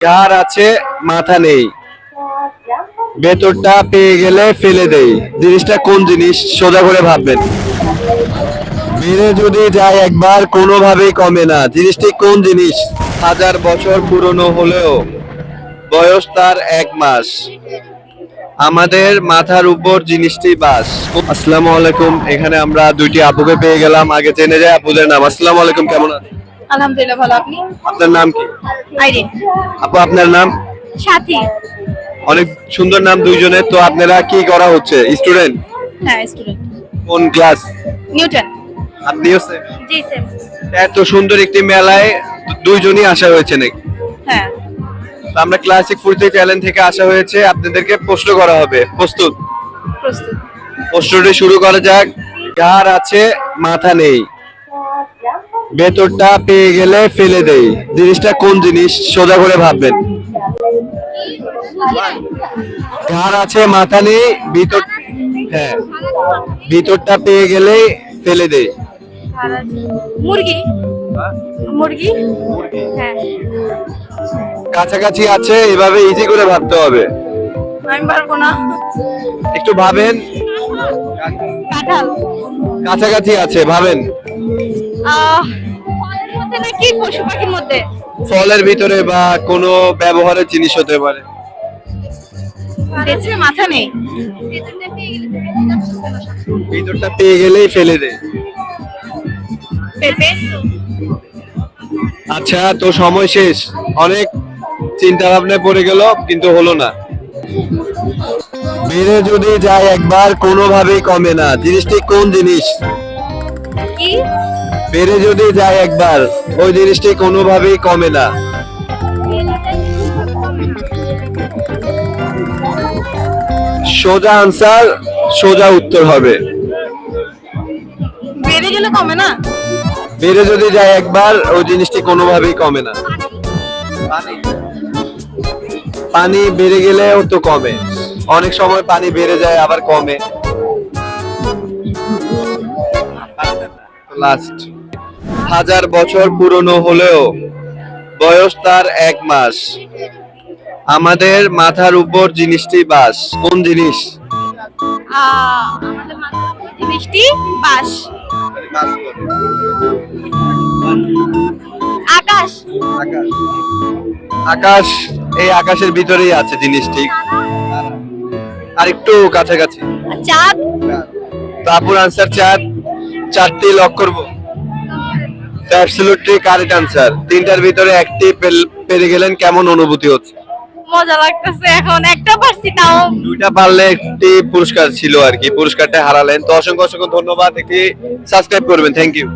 ঘাড় আছে, মাথা নেই। ভেতরটা পেয়ে গেলে ফেলে দেই। জিনিসটা কোন জিনিস, সোজা করে ভাববেন। বেড়ে যদি যায় একবার, কোনোভাবেই কমে না। জিনিসটি কোন জিনিস? হাজার বছর পুরনো হলেও বয়স তার এক মাস। আমাদের মাথার উপর জিনিসটি বাস। আসসালামু আলাইকুম। এখানে আমরা দুইটি আপুকে পেয়ে গেলাম। আগে জেনে যায় আপুদের নাম। আসসালামু আলাইকুম, কেমন আছেন? আলহামদুলিল্লাহ ভালো। আপনি? আপনার নাম কি? আইরিন। আপু আপনার নাম? সাথী। অনেক সুন্দর নাম দুইজনের তো আপনারা কি করা হচ্ছে? স্টুডেন্ট? হ্যাঁ স্টুডেন্ট। কোন ক্লাস? নিউটন। আপনিও same? জি সেম। এত সুন্দর একটি মেলায় দুইজনই আসা হয়েছে নাকি? হ্যাঁ। আমরা ক্লাসিক ফুর্তি চ্যালেঞ্জ থেকে আসা হয়েছে আপনাদেরকে প্রশ্ন করা হবে। প্রস্তুত? প্রস্তুত। প্রশ্নটি শুরু করা যাক। ঘাড় আছে মাথা নেই। ভেতরটা পেয়ে গেলে ফেলে দেই। জিনিসটা কোন জিনিস সোজা করে ভাববেন। ঘাড় আছে মাথা নেই ভিতর হ্যাঁ ভিতরটা পেয়ে গেলে ফেলে দেই। মুরগি? মুরগি? হ্যাঁ। কাছাকাছি আছে এভাবে ইজি করে ভাবতে হবে। আমি পারব না। একটু ভাবেন। কাঁঠাল। কাছাকাছি আছে ভাবেন। ফলের পশু পাখির মধ্যে? ফলের ভিতরে বা কোনো ব্যবহারের জিনিস হতে পারে। মাথা নেই? ভিতরটা পেয়ে গেলেই ফেলে দেয়। আচ্ছা তো সময় শেষ। অনেক চিন্তা ভাবনায় পড়ে গেল কিন্তু হলো না। বেড়ে যদি যায় একবার কোনোভাবেই কমে না। জিনিসটি কোন জিনিস? কি? বেড়ে যদি যায় একবার ওই জিনিসটি কোনোভাবেই কমে না। সোজা আনসার সোজা উত্তর হবে। বেড়ে গেলে কমে না? বেড়ে যদি যায় একবার ওই জিনিসটি কোনোভাবেই কমে না। পানি। বেড়ে গেলেও তো কমে। অনেক সময় পানি বেড়ে যায় আবার কমে। লাস্ট হাজার বছর পুরনো হলেও বয়স তার এক মাস। আমাদের মাথার উপর জিনিসটি বাস। কোন জিনিস? জিনিসটি বাস। আকাশ। আকাশ। এই আকাশের ভিতরেই আছে জিনিসটি। আর একটু কাছাকাছি। চাঁদ। তারপর আনসার চার চারটি লক করব অ্যাবসলিউটলি কারেক্ট আনসার তিনটার ভিতরে একটি পেরে গেলেন কেমন অনুভূতি হচ্ছে? মজা লাগতেছে এখন একটা পারছি তাও। দুইটা পারলে একটি পুরস্কার ছিল আর কি পুরস্কারটা হারালেন। তো অসংখ্য অসংখ্য ধন্যবাদ একটি সাবস্ক্রাইব করবেন থ্যাংক ইউ